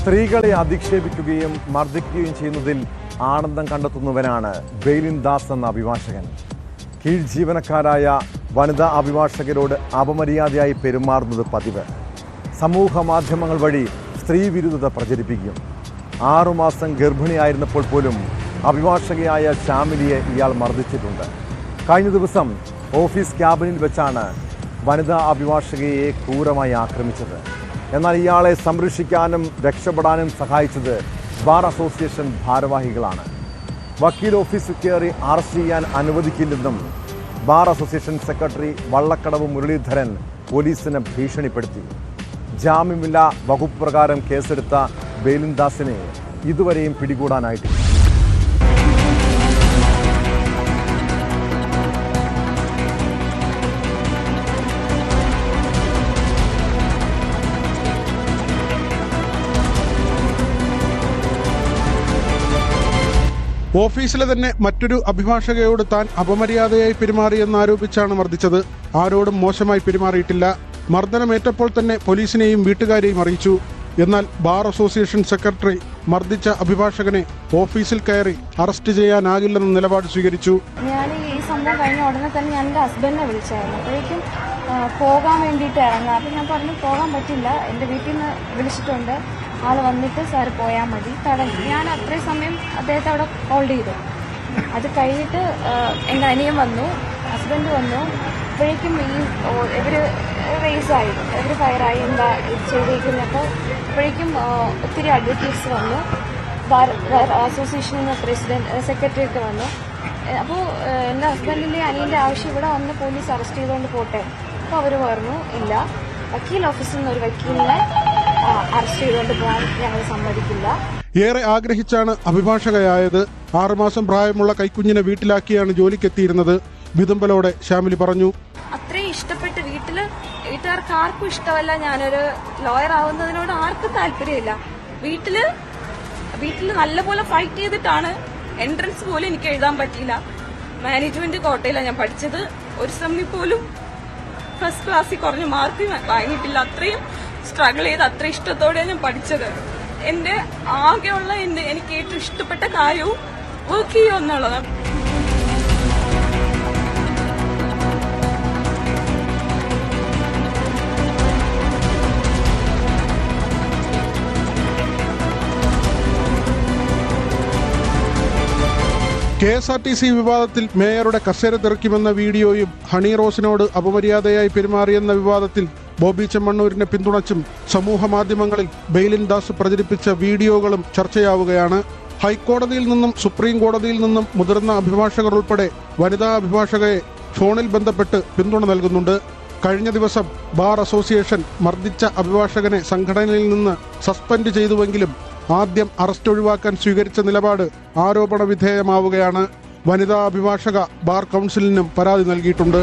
സ്ത്രീകളെ അധിക്ഷേപിക്കുകയും മർദ്ദിക്കുകയും ചെയ്യുന്നതിൽ ആനന്ദം കണ്ടെത്തുന്നവനാണ് ബെയിലിൻ ദാസ് എന്ന അഭിഭാഷകൻ. കീഴ് ജീവനക്കാരായ വനിതാ അഭിഭാഷകരോട് അപമര്യാദയായി പെരുമാറുന്നത് പതിവ്. സമൂഹ മാധ്യമങ്ങൾ വഴി സ്ത്രീവിരുദ്ധത പ്രചരിപ്പിക്കും. ആറുമാസം ഗർഭിണിയായിരുന്നപ്പോൾ പോലും അഭിഭാഷകയായ ശാമിലിയെ ഇയാൾ മർദ്ദിച്ചിട്ടുണ്ട്. കഴിഞ്ഞ ദിവസം ഓഫീസ് ക്യാബിനിൽ വെച്ചാണ് വനിതാ അഭിഭാഷകയെ ക്രൂരമായി ആക്രമിച്ചത്. എന്നാൽ ഇയാളെ സംരക്ഷിക്കാനും രക്ഷപ്പെടാനും സഹായിച്ചത് ബാർ അസോസിയേഷൻ ഭാരവാഹികളാണ്. വക്കീൽ ഓഫീസിൽ കയറി അറസ്റ്റ് ചെയ്യാൻ അനുവദിക്കില്ലെന്നും bar association secretary Vallakkadavu Muraleedharan പോലീസിനെ ഭീഷണിപ്പെടുത്തി. ജാമ്യമില്ലാ വകുപ്പ് പ്രകാരം കേസെടുത്ത ബേലിൻദാസിനെ ഇതുവരെയും പിടികൂടാനായിട്ടില്ല. ഓഫീസിലെ തന്നെ മറ്റൊരു അഭിഭാഷകയോട് താൻ അപമര്യാദയായി പെരുമാറിയെന്നാരോപിച്ചാണ് മർദ്ദിച്ചത്. ആരോടും മോശമായി പെരുമാറിയിട്ടില്ല. മർദ്ദനമേറ്റപ്പോൾ തന്നെ പോലീസിനെയും വീട്ടുകാരെയും അറിയിച്ചു. എന്നാൽ ബാർ അസോസിയേഷൻ സെക്രട്ടറി മർദ്ദിച്ച അഭിഭാഷകനെ ഓഫീസിൽ കയറി അറസ്റ്റ് ചെയ്യാനാകില്ലെന്ന നിലപാട് സ്വീകരിച്ചു. ഞാൻ ഈ സംഭവം കഴിഞ്ഞ ഉടനെ തന്നെ ഞാൻ എന്റെ ഹസ്ബൻഡിനെ വിളിച്ചായിരുന്നു. അപ്പോഴേക്കും പോകാൻ വേണ്ടിയിട്ട് ഇറങ്ങാം. അപ്പം ഞാൻ പറഞ്ഞു പോകാൻ പറ്റില്ല. എന്റെ വീട്ടിൽ നിന്ന് വിളിച്ചിട്ടുണ്ട്. ആൾ വന്നിട്ട് സാർ പോയാൽ മതി. തടഞ്ഞു. ഞാൻ അത്രയും സമയം അദ്ദേഹത്തെ അവിടെ ഹോൾഡ് ചെയ്തു. അത് കഴിഞ്ഞിട്ട് എന്റെ അനിയൻ വന്നു ഹസ്ബൻഡ് വന്നു. അപ്പോഴേക്കും ഈ ഇവർ റേസായി ഇവർ ഫയറായി എന്താ അപ്പോൾ അപ്പോഴേക്കും ഒത്തിരി അഡ്വക്കേറ്റ്സ് വന്നു. അസോസിയേഷനിൽ പ്രസിഡന്റ് സെക്രട്ടറി ഒക്കെ വന്നു. അപ്പോൾ എന്റെ ഹസ്ബൻഡിന്റെ അനിയന്റെ ആവശ്യം ഇവിടെ വന്ന് പോലീസ് അറസ്റ്റ് ചെയ്തുകൊണ്ട് പോട്ടെ. അപ്പോൾ അവർ പറഞ്ഞു ഇല്ല. വക്കീൽ ഓഫീസിൽ നിന്ന് ഒരു വക്കീലിനെ അറസ്റ്റ് ചെയ്തുകൊണ്ട് പോകാൻ ഞങ്ങൾ സമ്മതിക്കില്ല. ഏറെ ആഗ്രഹിച്ചാണ് അഭിഭാഷകയായത്. ആറുമാസം പ്രായമുള്ള കൈക്കുഞ്ഞിനെ വീട്ടിലാക്കിയാണ് ജോലിക്കെത്തിയിരുന്നത്. വിതുമ്പലോടെ ശ്യാമിലി പറഞ്ഞു. അത്രയും ഇഷ്ടപ്പെട്ട് വീട്ടിൽ വീട്ടുകാർക്ക് ആർക്കും ഇഷ്ടമല്ല. ഞാനൊരു ലോയർ ആവുന്നതിനോട് ആർക്കും താല്പര്യമില്ല. വീട്ടിൽ വീട്ടിൽ നല്ലപോലെ ഫൈറ്റ് ചെയ്തിട്ടാണ് എൻട്രൻസ് പോലും എനിക്ക് എഴുതാൻ പറ്റിയില്ല. മാനേജ്മെന്റ് കോട്ടയിലാണ് ഞാൻ പഠിച്ചത്. ഒരു സെമ്മിൽ പോലും ഫസ്റ്റ് ക്ലാസ്സിൽ കുറഞ്ഞ മാർക്ക് വാങ്ങിയിട്ടില്ല. അത്രയും സ്ട്രഗിൾ ചെയ്ത് അത്ര ഇഷ്ടത്തോടെ ഞാൻ പഠിച്ചത്. എന്റെ ആകെയുള്ള എന്റെ എനിക്ക് ഏറ്റവും ഇഷ്ടപ്പെട്ട കാര്യവും വർക്ക് ചെയ്യുക എന്നുള്ളതാണ്. K S R T C വിവാദത്തിൽ മേയറുടെ കസേര തെറിക്കുമെന്ന വീഡിയോയും ഹണി റോസിനോട് അപമര്യാദയായി പെരുമാറിയെന്ന വിവാദത്തിൽ ബോബി ചെമ്മണ്ണൂരിനെ പിന്തുണച്ചും സമൂഹ മാധ്യമങ്ങളിൽ ബെയിലിൻ ദാസ് പ്രചരിപ്പിച്ച വീഡിയോകളും ചർച്ചയാവുകയാണ്. ഹൈക്കോടതിയിൽ നിന്നും സുപ്രീം കോടതിയിൽ നിന്നും മുതിർന്ന അഭിഭാഷകർ ഉൾപ്പെടെ വനിതാ അഭിഭാഷകയെ ഫോണിൽ ബന്ധപ്പെട്ട് പിന്തുണ നൽകുന്നുണ്ട്. കഴിഞ്ഞ ദിവസം ബാർ അസോസിയേഷൻ മർദ്ദിച്ച അഭിഭാഷകനെ സംഘടനയിൽ നിന്ന് സസ്പെൻഡ് ചെയ്തുവെങ്കിലും ആദ്യം അറസ്റ്റ് ഒഴിവാക്കാൻ സ്വീകരിച്ച നിലപാട് ആരോപണ വിധേയമാവുകയാണ്. വനിതാ അഭിഭാഷക ബാർ കൗൺസിലിനും പരാതി നൽകിയിട്ടുണ്ട്.